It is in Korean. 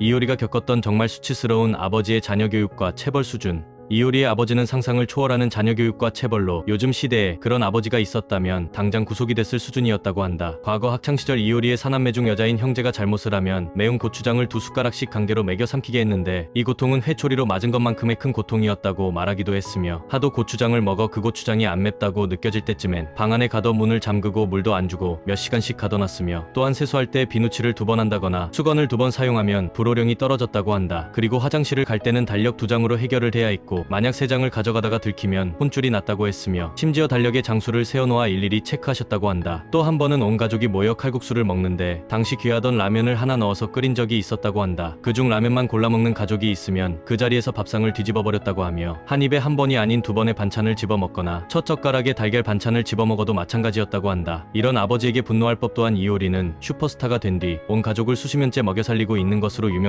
이효리가 겪었던 정말 수치스러운 아버지의 자녀 교육과 체벌 수준. 이효리의 아버지는 상상을 초월하는 자녀 교육과 체벌로 요즘 시대에 그런 아버지가 있었다면 당장 구속이 됐을 수준이었다고 한다. 과거 학창시절 이효리의 사남매 중 여자인 형제가 잘못을 하면 매운 고추장을 두 숟가락씩 강제로 먹여 삼키게 했는데 이 고통은 회초리로 맞은 것만큼의 큰 고통이었다고 말하기도 했으며 하도 고추장을 먹어 그 고추장이 안 맵다고 느껴질 때쯤엔 방 안에 가둬 문을 잠그고 물도 안 주고 몇 시간씩 가둬놨으며 또한 세수할 때 비누칠을 두 번 한다거나 수건을 두 번 사용하면 불호령이 떨어졌다고 한다. 그리고 화장실을 갈 때는 달력 두 장으로 해결을 해야 했고 만약 세 장을 가져가다가 들키면 혼줄이 났다고 했으며 심지어 달력에 장수를 세워놓아 일일이 체크하셨다고 한다. 또 한 번은 온 가족이 모여 칼국수를 먹는데 당시 귀하던 라면을 하나 넣어서 끓인 적이 있었다고 한다. 그중 라면만 골라 먹는 가족이 있으면 그 자리에서 밥상을 뒤집어 버렸다고 하며 한 입에 한 번이 아닌 두 번의 반찬을 집어 먹거나 첫 젓가락에 달걀 반찬을 집어 먹어도 마찬가지였다고 한다. 이런 아버지에게 분노할 법 또한 이효리는 슈퍼스타가 된 뒤 온 가족을 수십 년째 먹여 살리고 있는 것으로 유명